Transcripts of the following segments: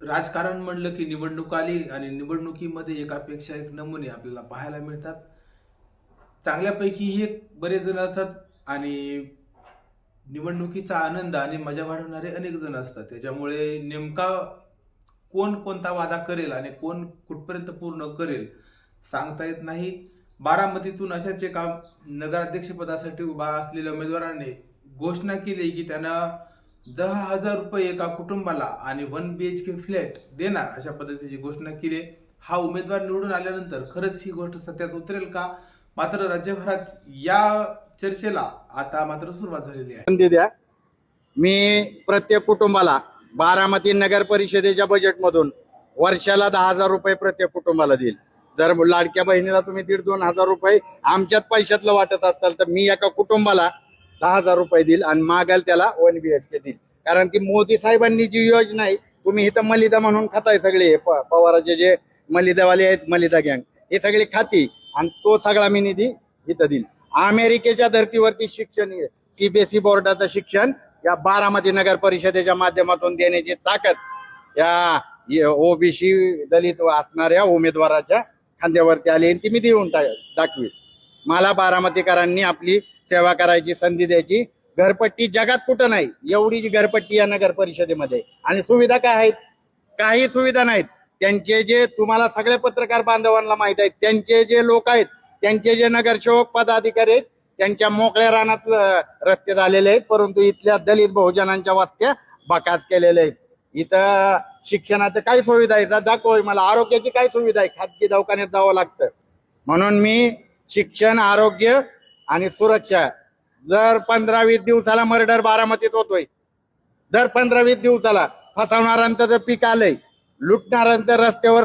राजकारण म्हणलं की निवडणूक आली आणि निवडणुकीमध्ये एकापेक्षा एक नमुने आपल्याला पाहायला मिळतात. चांगल्यापैकी एक बरेच जण असतात आणि निवडणुकीचा आनंद आणि मजा वाढवणारे अनेक जण असतात. त्याच्यामुळे नेमका कोण कोणता वादा करेल आणि कोण कुठपर्यंत पूर्ण करेल सांगता येत नाही. बारामतीतून अशाच एका नगराध्यक्षपदासाठी उभा असलेल्या उमेदवाराने घोषणा केली की त्यांना दहा हजार रुपये एका कुटुंबाला आणि one B H K flat देणार अशा पद्धतीची घोषणा केली हा उमेदवार निवडून आल्यानंतर खरंच ही गोष्ट सत्यात उतरेल का? मात्र राज्यभरात या चर्चेला आता मात्र सुरुवात झालेली आहे. संधी द्या. मी प्रत्येक कुटुंबाला बारामती नगर परिषदेच्या बजेटमधून वर्षाला दहा हजार रुपये प्रत्येक कुटुंबाला देईल. जर लाडक्या बहिणीला तुम्ही दीड दोन हजार रुपये आमच्यात पैशातलं वाटत असाल तर मी एका कुटुंबाला दहा हजार रुपये देईल आणि मागायला त्याला वन बी एच के देईल. कारण की मोदी साहेबांनी जी योजना आहे तुम्ही इथं मलिदा म्हणून खाताय सगळे पवाराचे जे मलिदावाले आहेत मलिदा गँग हे सगळे खाती आणि तो सगळा मी निधी इथं देईल. अमेरिकेच्या धर्तीवरती शिक्षण सीबीएसई बोर्डाचं शिक्षण या बारामती नगर परिषदेच्या माध्यमातून देण्याची ताकद या ओबीसी दलित असणाऱ्या उमेदवाराच्या खांद्यावरती आली आणि ती मी देऊन टाक दाखवी मला बारामतीकरांनी आपली सेवा करायची संधी द्यायची. घरपट्टी जगात कुठं नाही एवढी जी घरपट्टी या नगर परिषदेमध्ये आणि सुविधा काय आहेत? काही सुविधा नाहीत. त्यांचे जे तुम्हाला सगळे पत्रकार बांधवांना माहीत आहेत त्यांचे जे लोक आहेत त्यांचे जे नगरसेवक पदाधिकारी आहेत त्यांच्या मोकळ्या रानात रस्ते झालेले आहेत परंतु इथल्या दलित बहुजनांच्या वस्त्या बकाच केलेल्या आहेत. इथं शिक्षणाचं काय सुविधा आहे. दाखव मला आरोग्याची काय सुविधा आहे. खाजगी दवाखान्यात जावं लागतं. म्हणून मी शिक्षण आरोग्य आणि सुरक्षा. जर पंधरा वीस दिवसाला मर्डर बारामतीत होतोय. दर पंधरा वीस दिवसाला फसवणाऱ्यांचं जर पीक आलंय लुटणाऱ्यांचं रस्त्यावर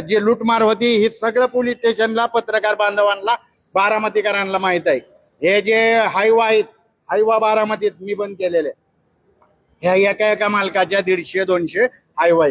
जी लुटमार होती ही सगळं पोलीस स्टेशनला पत्रकार बांधवांना बारामतीकरांना माहीत आहे. हे जे हायवा आहेत हायवा बारामतीत मी बंद केलेले. ह्या एका एका मालकाच्या दीडशे दोनशे हायवा आहेत.